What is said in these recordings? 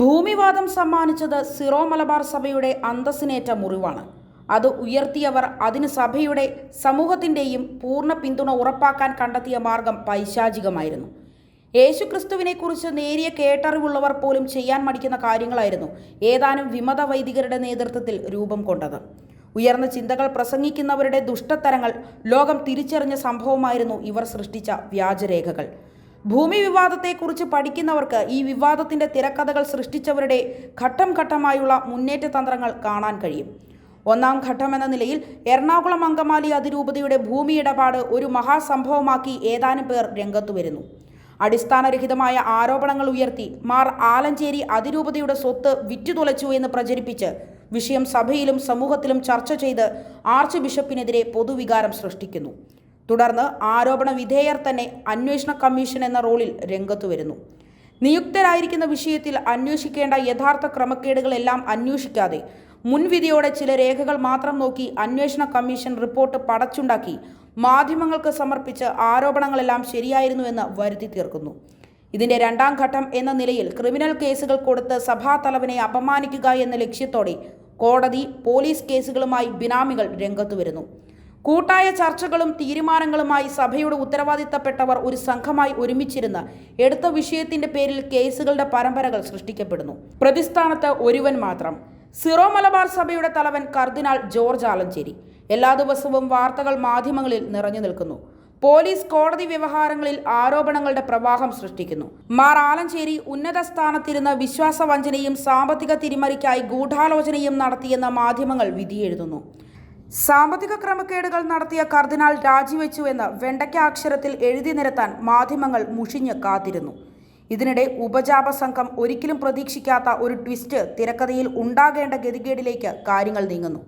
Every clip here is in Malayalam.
ഭൂമിവാദം സമ്മാനിച്ചത് സിറോ മലബാർ സഭയുടെ അന്തസ്സിനേറ്റ മുറിവാണ്. അത് ഉയർത്തിയവർ അതിന് സഭയുടെ സമൂഹത്തിന്റെയും പൂർണ പിന്തുണ ഉറപ്പാക്കാൻ കണ്ടെത്തിയ മാർഗം പൈശാചികമായിരുന്നു. യേശുക്രിസ്തുവിനെക്കുറിച്ച് നേരിയ കേട്ടറിവുള്ളവർ പോലും ചെയ്യാൻ മടിക്കുന്ന കാര്യങ്ങളായിരുന്നു ഏതാനും വിമത വൈദികരുടെ നേതൃത്വത്തിൽ രൂപം കൊണ്ടത്. ഉയർന്ന ചിന്തകൾ പ്രസംഗിക്കുന്നവരുടെ ദുഷ്ടത്തരങ്ങൾ ലോകം തിരിച്ചറിഞ്ഞ സംഭവമായിരുന്നു ഇവർ സൃഷ്ടിച്ച വ്യാജരേഖകൾ. ഭൂമി വിവാദത്തെക്കുറിച്ച് പഠിക്കുന്നവർക്ക് ഈ വിവാദത്തിന്റെ തിരക്കഥകൾ സൃഷ്ടിച്ചവരുടെ ഘട്ടം ഘട്ടമായുള്ള മുന്നേറ്റ തന്ത്രങ്ങൾ കാണാൻ കഴിയും. ഒന്നാം ഘട്ടം എന്ന നിലയിൽ എറണാകുളം അങ്കമാലി അതിരൂപതയുടെ ഭൂമി ഇടപാട് ഒരു മഹാസംഭവമാക്കി ഏതാനും പേർ രംഗത്തു വരുന്നു. അടിസ്ഥാനരഹിതമായ ആരോപണങ്ങൾ ഉയർത്തി മാർ ആലഞ്ചേരി അതിരൂപതയുടെ സ്വത്ത് വിറ്റുതുലച്ചു എന്ന് പ്രചരിപ്പിച്ച് വിഷയം സഭയിലും സമൂഹത്തിലും ചർച്ച ചെയ്ത് ആർച്ച് ബിഷപ്പിനെതിരെ പൊതുവികാരം സൃഷ്ടിക്കുന്നു. തുടർന്ന് ആരോപണ വിധേയർ തന്നെ അന്വേഷണ കമ്മീഷൻ എന്ന റോളിൽ രംഗത്തു വരുന്നു. നിയുക്തരായിരിക്കുന്ന വിഷയത്തിൽ അന്വേഷിക്കേണ്ട യഥാർത്ഥ ക്രമക്കേടുകളെല്ലാം അന്വേഷിക്കാതെ മുൻവിധിയോടെ ചില രേഖകൾ മാത്രം നോക്കി അന്വേഷണ കമ്മീഷൻ റിപ്പോർട്ട് പടച്ചുണ്ടാക്കി മാധ്യമങ്ങൾക്ക് സമർപ്പിച്ച് ആരോപണങ്ങളെല്ലാം ശരിയായിരുന്നുവെന്ന് വരുത്തി തീർക്കുന്നു. ഇതിന്റെ രണ്ടാം ഘട്ടം എന്ന നിലയിൽ ക്രിമിനൽ കേസുകൾ കൊടുത്ത് സഭാതലവനെ അപമാനിക്കുക എന്ന ലക്ഷ്യത്തോടെ കോടതി പോലീസ് കേസുകളുമായി ബിനാമികൾ രംഗത്തു വരുന്നു. കൂട്ടായ ചർച്ചകളും തീരുമാനങ്ങളുമായി സഭയുടെ ഉത്തരവാദിത്തപ്പെട്ടവർ ഒരു സംഘമായി ഒരുമിച്ചിരുന്ന് എടുത്ത വിഷയത്തിന്റെ പേരിൽ കേസുകളുടെ പരമ്പരകൾ സൃഷ്ടിക്കപ്പെടുന്നു. പ്രതിസ്ഥാനത്ത് ഒരുവൻ മാത്രം. സിറോ മലബാർ സഭയുടെ തലവൻ കർദിനാൾ ജോർജ് ആലഞ്ചേരി. എല്ലാ ദിവസവും വാർത്തകൾ മാധ്യമങ്ങളിൽ നിറഞ്ഞു നിൽക്കുന്നു. പോലീസ് കോടതി വ്യവഹാരങ്ങളിൽ ആരോപണങ്ങളുടെ പ്രവാഹം സൃഷ്ടിക്കുന്നു. മാർ ആലഞ്ചേരി ഉന്നത സ്ഥാനത്തിരുന്ന വിശ്വാസവഞ്ചനയും സാമ്പത്തിക തിരിമറിക്കായി ഗൂഢാലോചനയും നടത്തിയെന്ന മാധ്യമങ്ങൾ വിധിയെഴുതുന്നു. സാമ്പത്തിക ക്രമക്കേടുകൾ നടത്തിയ കർദിനാൾ രാജിവെച്ചുവെന്ന് വെണ്ടയ്ക്ക അക്ഷരത്തിൽ എഴുതി നിരത്താൻ മാധ്യമങ്ങൾ മുഷിഞ്ഞ് കാത്തിരുന്നു. ഇതിനിടെ ഉപജാപ സംഘം ഒരിക്കലും പ്രതീക്ഷിക്കാത്ത ഒരു ട്വിസ്റ്റ് തിരക്കഥയിൽ ഉണ്ടാകേണ്ട ഗതികേടിലേക്ക് കാര്യങ്ങൾ നീങ്ങുന്നു.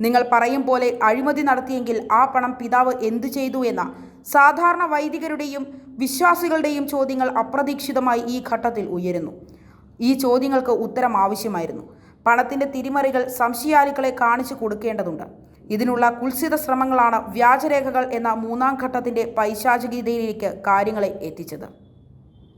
നിങ്ങൾ പറയും പോലെ അഴിമതി നടത്തിയെങ്കിൽ ആ പണം പിതാവ് എന്തു ചെയ്തു എന്ന സാധാരണ വൈദികരുടെയും വിശ്വാസികളുടെയും ചോദ്യങ്ങൾ അപ്രതീക്ഷിതമായി ഈ ഘട്ടത്തിൽ ഉയരുന്നു. ഈ ചോദ്യങ്ങൾക്ക് ഉത്തരം ആവശ്യമായിരുന്നു. പണത്തിന്റെ തിരിമറികൾ സംശയാലുക്കളെ കാണിച്ചു കൊടുക്കേണ്ടതുണ്ട്. ഇതിനുള്ള കുൽസിത ശ്രമങ്ങളാണ് വ്യാജരേഖകൾ എന്ന മൂന്നാം ഘട്ടത്തിന്റെ പൈശാചികതയിലേക്ക് കാര്യങ്ങളെ എത്തിച്ചത്.